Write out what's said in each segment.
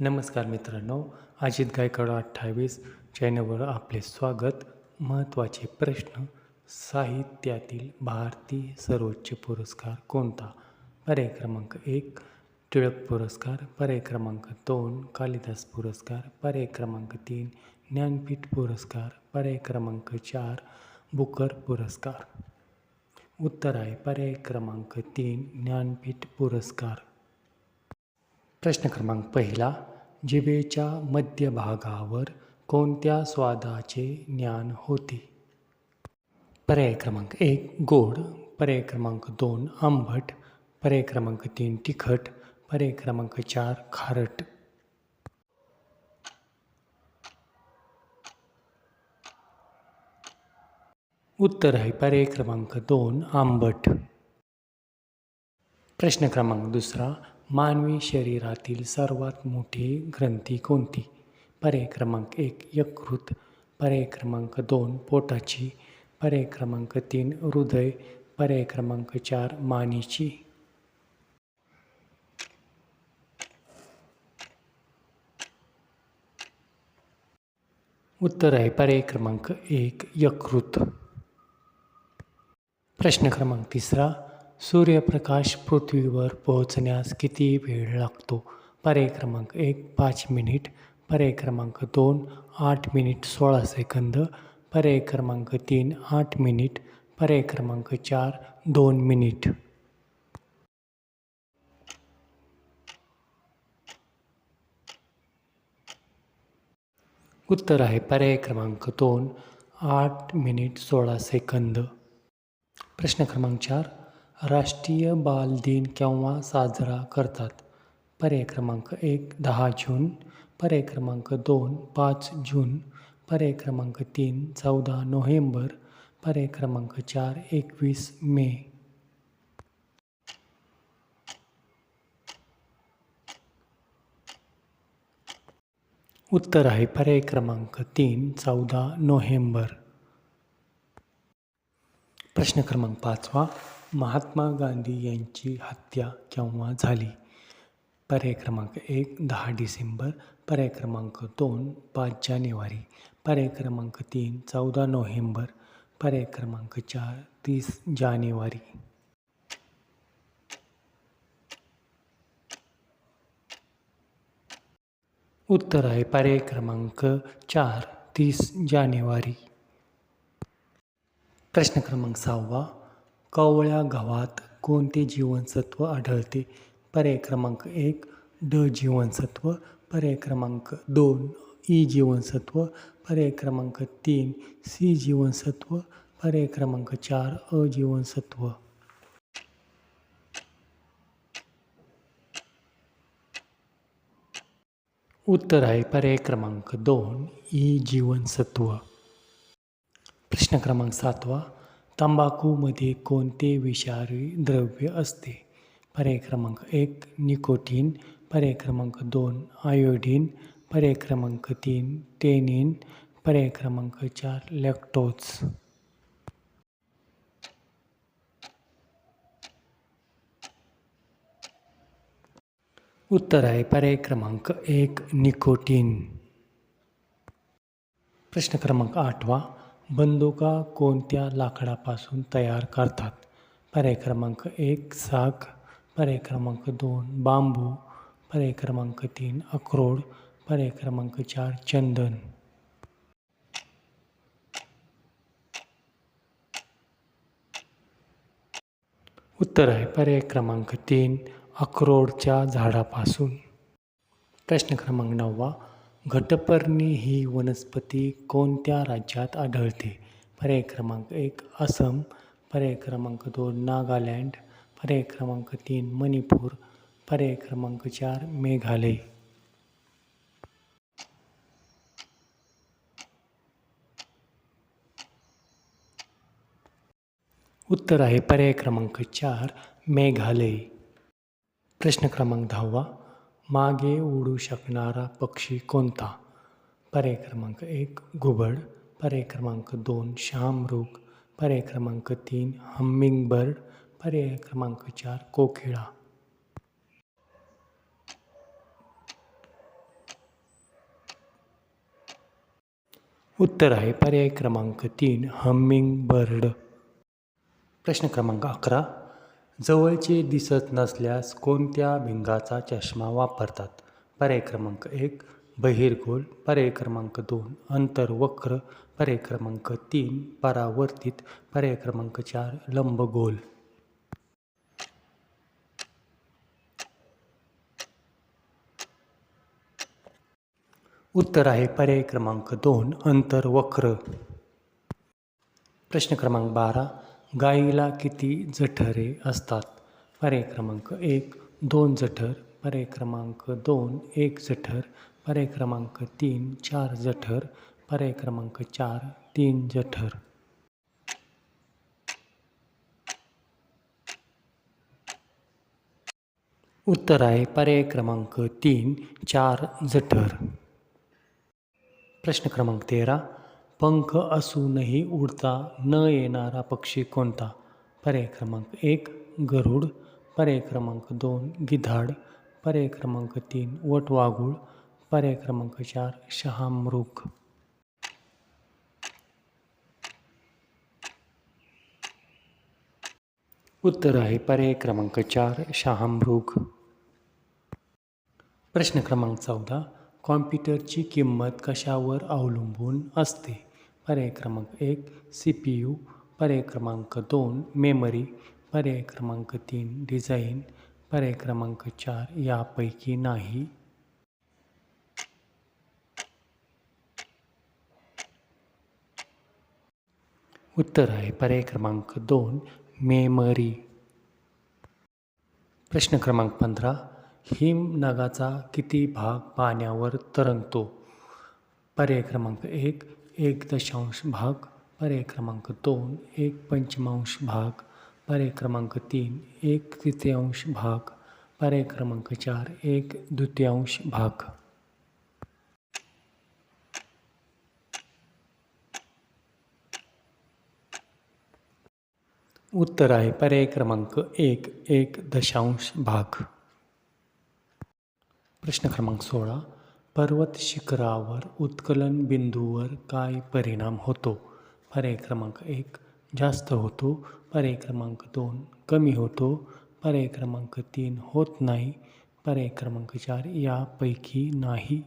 नमस्कार मित्रांनो अजित गायकवाड अठ्ठावीस चॅनलवर आपले स्वागत. महत्त्वाचे प्रश्न साहित्यातील भारतीय सर्वोच्च पुरस्कार कोणता? पर्याय क्रमांक एक टिळक पुरस्कार. पर्याय क्रमांक दोन कालिदास पुरस्कार. पर्याय क्रमांक तीन ज्ञानपीठ पुरस्कार. पर्याय क्रमांक चार बुकर पुरस्कार. उत्तर आहे पर्याय क्रमांक तीन ज्ञानपीठ पुरस्कार. प्रश्न क्रमांक पहिला जिभेच्या मध्यभागावर कोणत्या स्वादाचे ज्ञान होते? पर्याय क्रमांक एक गोड. पर्याय क्रमांक दोन आंबट. पर्याय क्रमांक तीन तिखट. पर्याय क्रमांक चार खारट. उत्तर आहे पर्याय क्रमांक दोन आंबट. प्रश्न क्रमांक दुसरा मानवी शरीरातील सर्वात मोठी ग्रंथी कोणती? पर्याय क्रमांक एक यकृत. पर्याय क्रमांक दोन पोटाची. पर्याय क्रमांक तीन हृदय. पर्याय क्रमांक चार मानेची. उत्तर आहे पर्याय क्रमांक एक यकृत. प्रश्न क्रमांक तिसरा सूर्यप्रकाश पृथ्वीवर पोहोचण्यास किती वेळ लागतो? पर्याय क्रमांक एक पाच मिनिट. पर्याय क्रमांक दोन आठ मिनिट सोळा सेकंद. पर्याय क्रमांक तीन आठ मिनिट. पर्याय क्रमांक चार दोन मिनिट. उत्तर आहे पर्याय क्रमांक दोन आठ मिनिट सोळा सेकंद. प्रश्न क्रमांक चार. राष्ट्रीय बाल दिन केव्हा साजरा करतात? पर्याय क्रमांक एक दहा जून. पर्याय क्रमांक दोन पाच जून. पर्याय क्रमांक तीन चौदा नोव्हेंबर. पर्याय क्रमांक चार एकवीस मे. उत्तर आहे पर्याय क्रमांक तीन चौदा नोव्हेंबर. प्रश्न क्रमांक पाचवा. महात्मा गांधी यांची हत्या केव्हा झाली? पर्याय क्रमांक एक दहा डिसेंबर. पर्याय क्रमांक दोन पाच जानेवारी. पर्याय क्रमांक तीन चौदा नोव्हेंबर. पर्याय क्रमांक चार तीस जानेवारी. उत्तर आहे पर्याय क्रमांक चार तीस जानेवारी. प्रश्न क्रमांक सहावा. कवळ्या गव्हात कोणते जीवनसत्व आढळते? पर्याय क्रमांक एक ड जीवनसत्व. पर्याय क्रमांक दोन ई जीवनसत्व. पर्याय क्रमांक तीन सी जीवनसत्व. पर्याय क्रमांक चार अ जीवनसत्व. उत्तर आहे पर्याय क्रमांक दोन ई जीवनसत्व. प्रश्न क्रमांक सातवा. तंबाखूमध्ये कोणते विषारी द्रव्य असते? पर्याय क्रमांक एक निकोटीन. पर्याय क्रमांक दोन आयोडीन. पर्याय क्रमांक तीन टेनिन. पर्याय क्रमांक चार लॅक्टोज. उत्तर आहे पर्याय क्रमांक एक निकोटीन. प्रश्न क्रमांक आठवा. बंदुका कोणत्या लाकडापासून तयार करतात? पर्याय क्रमांक एक साग. पर्याय क्रमांक दोन बांबू. पर्याय क्रमांक तीन अक्रोड. पर्याय क्रमांक चार चंदन. उत्तर आहे. पर्याय क्रमांक तीन अक्रोडच्या झाडापासून. प्रश्न क्रमांक नववा. घटपर्णी ही वनस्पती कोणत्या राज्यात आढळते? पर्याय क्रमांक एक, असम. पर्याय क्रमांक दोन, नागालँड. पर्याय क्रमांक तीन, मणिपूर. पर्याय क्रमांक चार, मेघालय. उत्तर आहे, पर्याय क्रमांक चार, मेघालय. प्रश्न क्रमांक दहावा मागे उडू शकणारा पक्षी कोणता? पर्याय क्रमांक एक, घुबड. पर्याय क्रमांक दोन शामरुख पर्याय क्रमांक तीन हम्मिंग बर्ड पर्याय क्रमांक चार, कोकिळा. उत्तर आहे पर्याय क्रमांक तीन हम्मिंग बर्ड प्रश्न क्रमांक अकरा. जवळचे दिसत नसल्यास कोणत्या भिंगाचा चष्मा वापरतात? पर्याय क्रमांक एक बहिर्गोल पर्याय क्रमांक दोन अंतर्वक्र पर्याय क्रमांक तीन परावर्तित. पर्याय क्रमांक चार लंबगोल उत्तर आहे पर्याय क्रमांक दोन अंतर्वक्र प्रश्न क्रमांक बारा गाईला किती जठरे असतात? पर्याय क्रमांक एक, दोन जठर पर्याय क्रमांक दोन, एक जठर पर्याय क्रमांक तीन, चार जठर पर्याय क्रमांक चार, तीन जठर. उत्तर आहे पर्याय क्रमांक तीन, चार जठर. प्रश्न क्रमांक तेरा पंख असूनही उडता न येणारा पक्षी कोणता? पर्याय क्रमांक एक गरुड. पर्याय क्रमांक दोन गिधाड. पर्याय क्रमांक तीन वटवाघूळ. पर्याय क्रमांक चार शहामृग. उत्तर आहे पर्याय क्रमांक चार शहामृग. प्रश्न क्रमांक चौदा कॉम्प्युटरची किंमत कशावर अवलंबून असते? पर्याय क्रमांक एक सी पी यू पर्याय क्रमांक दोन मेमरी पर्याय क्रमांक तीन डिझाईन पर्याय क्रमांक चार यापैकी नाही. उत्तर आहे पर्याय क्रमांक दोन मेमरी. प्रश्न क्रमांक पंधरा हिमनगाचा किती भाग पाण्यावर तरंगतो? पर्याय क्रमांक एक एक दशांश भाग पर्याय क्रमांक दोन, एक पंचमांश भाग पर्याय क्रमांक तीन, एक तृतीयांश भाग पर्याय क्रमांक चार, एक द्वितीयांश भाग. उत्तर आहे पर्याय क्रमांक एक एक दशांश भाग. प्रश्न क्रमांक सोळा पर्वत शिखरावर उत्कलन बिंदूवर काय परिणाम होतो? पर्याय क्रमांक एक जास्त होतो पर्याय क्रमांक दोन कमी होतो पर्याय क्रमांक तीन होत नाही पर्याय क्रमांक चार यापैकी नाही.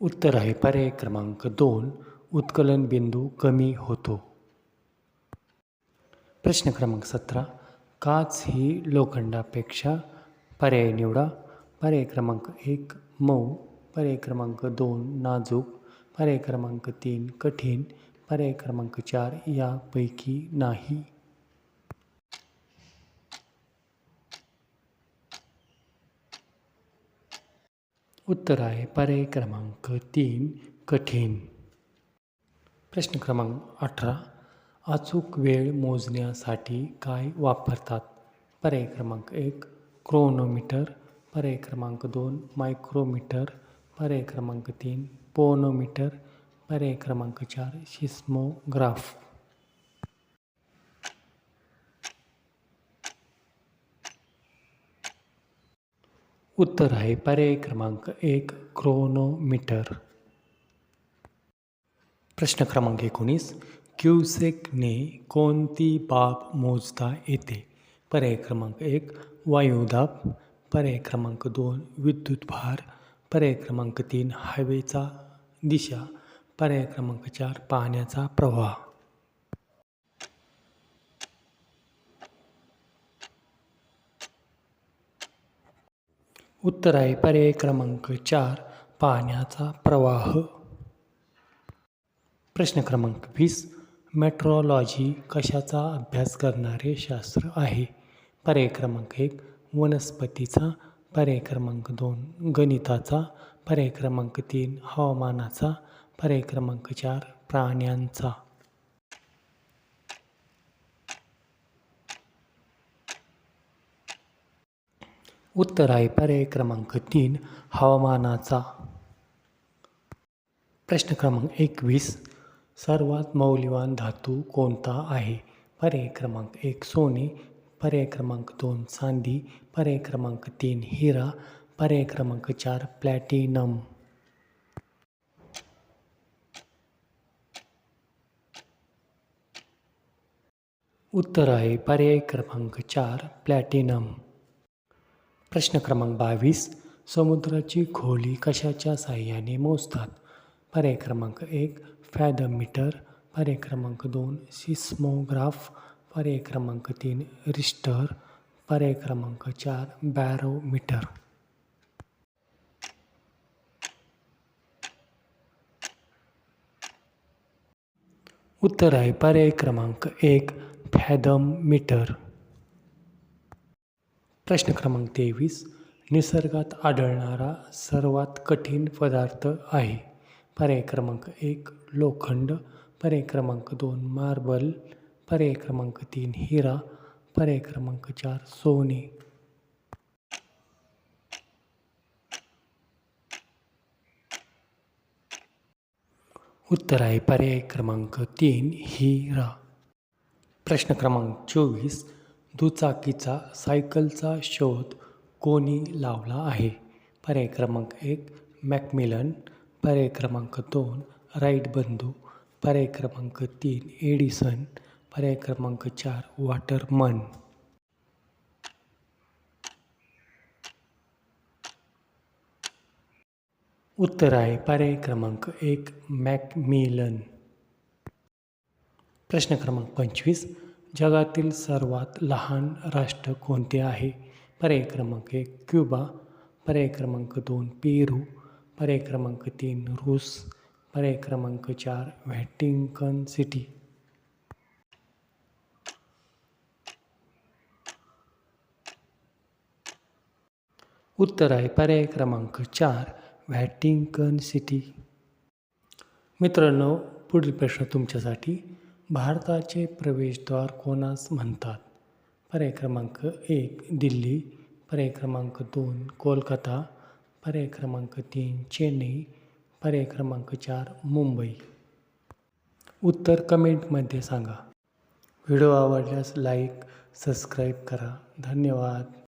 उत्तर आहे पर्याय क्रमांक दोन उत्कलन बिंदू कमी होतो. प्रश्न क्रमांक सतरा काच ही लोखंडापेक्षा पर्याय निवडा पर्याय क्रमांक एक मऊ पर्याय क्रमांक दोन नाजूक पर्याय क्रमांक तीन कठीण पर्याय क्रमांक चार यापैकी नाही उत्तर आहे पर्याय क्रमांक तीन कठीण प्रश्न क्रमांक अठरा अचूक वेळ मोजण्यासाठी काय वापरतात? पर्याय क्रमांक एक क्रोनोमीटर. पर्याय क्रमांक दोन मायक्रोमीटर. पर्याय क्रमांक तीन पोनोमीटर. पर्याय क्रमांक चार शिस्मोग्राफ उत्तर आहे पर्याय क्रमांक एक क्रोनोमीटर. प्रश्न क्रमांक एकोणीस क्युसेकने कोणती बाब मोजता येते? पर्याय क्रमांक एक वायुदाब. पर्याय क्रमांक दोन विद्युतभार पर्याय क्रमांक तीन हवेचा दिशा. पर्याय क्रमांक चार पाण्याचा प्रवाह. उत्तर आहे पर्याय क्रमांक चार पाण्याचा प्रवाह. प्रश्न क्रमांक वीस मेट्रॉलॉजी कशाचा अभ्यास करणारे शास्त्र आहे? पर्याय क्रमांक एक वनस्पतीचा. पर्याय क्रमांक दोन गणिताचा. पर्याय क्रमांक तीन हवामानाचा. पर्याय क्रमांक चार प्राण्यांचा. उत्तर आहे पर्याय क्रमांक तीन हवामानाचा. प्रश्न क्रमांक एकवीस सर्वात मौल्यवान धातू कोणता आहे? पर्याय क्रमांक एक सोने. पर्याय क्रमांक दोन चांदी. पर्याय क्रमांक तीन हिरा. पर्याय क्रमांक चार प्लॅटिनम. उत्तर आहे पर्याय क्रमांक चार प्लॅटिनम. प्रश्न क्रमांक बावीस समुद्राची खोली कशाच्या साहाय्याने मोजतात? पर्याय क्रमांक एक फॅदमीटर पर्याय क्रमांक दोन सिस्मोग्राफ पर्याय क्रमांक तीन रिस्टर पर्याय क्रमांक चार बॅरोमीटर. उत्तर आहे पर्याय क्रमांक एक फॅदम मीटर प्रश्न क्रमांक तेवीस निसर्गात आढळणारा सर्वात कठीण पदार्थ आहे. पर्याय क्रमांक एक लोखंड पर्याय क्रमांक दोन मार्बल पर्याय क्रमांक तीन हिरा पर्याय क्रमांक चार सोने. उत्तर आहे पर्याय क्रमांक तीन हिरा. प्रश्न क्रमांक चोवीस. दुचाकीचा सायकलचा शोध कोणी लावला आहे? पर्याय क्रमांक एक मॅकमिलन पर्याय क्रमांक दोन, राईट बंधू पर्याय क्रमांक तीन, एडिसन पर्याय क्रमांक चार वॉटरमन उत्तर आहे पर्याय क्रमांक एक, मॅकमिलन. प्रश्न क्रमांक पंचवीस, जगातील सर्वात लहान राष्ट्र कोणते आहे? पर्याय क्रमांक एक, क्युबा. पर्याय क्रमांक दोन, पेरू. पर्याय क्रमांक तीन रूस. पर्याय क्रमांक चार व्हॅटिंकन सिटी. उत्तर आहे पर्याय क्रमांक चार व्हॅटिंकन सिटी. मित्रांनो पुढील प्रश्न तुमच्यासाठी भारताचे प्रवेशद्वार कोणास म्हणतात? पर्याय क्रमांक एक दिल्ली. पर्याय क्रमांक दोन कोलकाता. पर्याय क्रमांक तीन चेन्नई पर्याय क्रमांक चार मुंबई. उत्तर कमेंटमध्ये सांगा. व्हिडिओ आवडल्यास लाईक सबस्क्राईब करा. धन्यवाद.